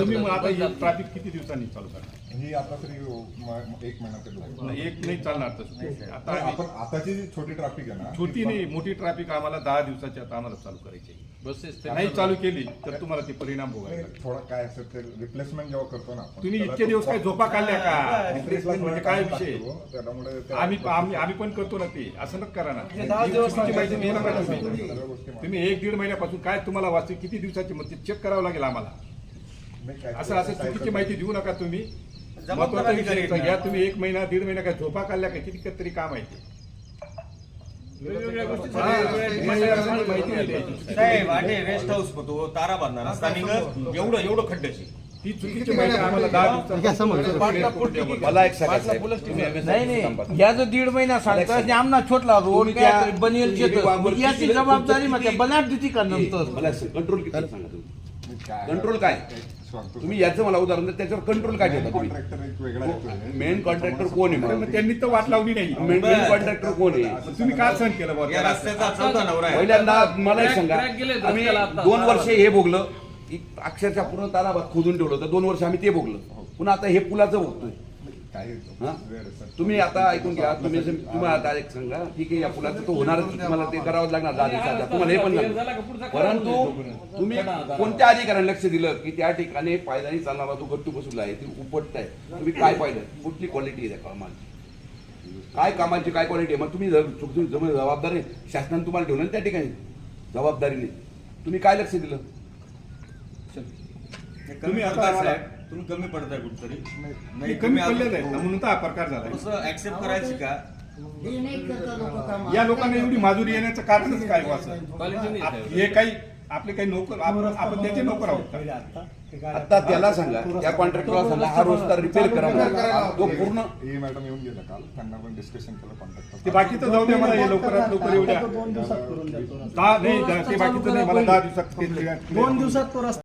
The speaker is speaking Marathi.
तुम्ही मग आता हे ट्रॅफिक किती दिवसांनी चालू करणार? ही आता तरी म- एक महिना तरी लागेल. नाही, एक नाही चालणार तसं. आता पण आम्ही- आपण आताची जी छोटी ट्रॅफिक आहे ना छोटी नाही मोठी ट्रॅफिक आम्हाला दहा दिवसाची आता आम्हाला चालू करायची आहे. बसेस नाही चालू केली तर तुम्हाला ते परिणाम भोगायला नाही, लागतील. थोडं काय असेल ते रिप्लेसमेंट जेव्हा करतो ना आपण तुम्ही त्याला इतके दिवस काय झोपा काढल्या का? Replacement रिप्लेसमेंट म्हणजे काय विषय? त्याच्यामुळे त्या- आम्ही आम्ही आम्ही पण करतो ना ते. असं नका करा ना. दहा दिवस चुकीची माहिती देऊ नका तुम्ही. सर्व गोष्टी मान्य. तुम्ही एक दीड महिन्यापासून काय तुम्हाला वाचते किती दिवसाची मग ते चेक करावं लागेल आम्हाला? असं असं चुकीची माहिती देऊ नका तुम्ही. जबाबदार महत्त्वाचा विषय. घ्या तुम्ही. एक महिना दीड महिना काय झोपा काढल्या काय? किती तरी काम आहे ते. हा. साहेब आठे रेस्ट हाऊस होतो. तारा बांधणार. स्थानिक एवढं एवढं खड्ड्याची. ती चुकीची माहिती आम्हाला मला एक नाही या जो दीड महिना सांगतात आमना छोटला रोड बनेल जबाबदारी म्हणजे बनाट देती का नंतर मला कंट्रोल किती सांगा कंट्रोल काय? तुम्ही याचं मला उदाहरण द्या त्याच्यावर कंट्रोल काय ठेवता तुम्ही? कॉन्ट्रॅक्टर एक वेगळा येतोय. मेन कॉन्ट्रॅक्टर कोण आहे? मग त्यांनी तर वाट लावली नाही. मेन कॉन्ट्रॅक्टर कोण आहे? मग तुम्ही का सहन केलं बुवा? या त्याला? रस्त्याचा चौथा नवरा आहे. पहिल्यांदा मला एक सांगा. crack गेले आम्ही रस्त्याला आता. दोन वर्ष हे भोगलं. की अक्षरशः पूर्ण ताराबाद खोदून ठेवलं होतं. दोन वर्ष आम्ही ते भोगलं. पुन्हा आता हे पुलाचं भोगतोय. तुम्ही आता ऐकून घ्या तुम्ही तुम्हाला आता एक सांगा ठीक आहे या पुलाचं तो होणारच तुम्हाला ते करावंच लागणार तुम्हाला हे पण परंतु तुम्ही? कोणत्या अधिकाऱ्याने लक्ष दिलं की त्या ठिकाणी पायदानी चालणारा तो गट्टू बसवला आहे ती उपटत आहे तुम्ही काय पाहिलं? कुठली क्वालिटी आहे त्या कामाची? काय कामाची काय क्वालिटी आहे? मग तुम्ही जबाबदार आहे. शासनाने तुम्हाला ठेवलं ना त्या ठिकाणी? जबाबदारीने. तुम्ही काय लक्ष दिलं? हे तुम्ही आता साहेब तुम्ही कमी पडताय कुठतरी नाही, नाही कमी पडलेलं आहे ना, म्हणून तर हा प्रकार झाला थोडंसं ऍक्सेप्ट करायची का या लोकांना एवढी माजुरी येण्याचं कारणच काय असं? साहेब. हे काही आपले काही नोकर आपण आपण त्याचे नोकर आहोत का? आता त्याला सांगा त्या कॉन्ट्रॅक्टरला सांगा हा रस्ता रिपेअर करा म्हणून. तो पूर्ण हे मॅडम येऊन गेला काल त्यांना पण डिस्कशन केलं कॉन्ट्रॅक्टर ते बाकीचं जाऊ द्या मला हे लवकरात लवकर येऊ द्या दोन दिवसात करून देतो दहा नाही दहा- ते बाकीचं नाही मला दहा दिवसात ते- दोन दिवसात तो रस्ता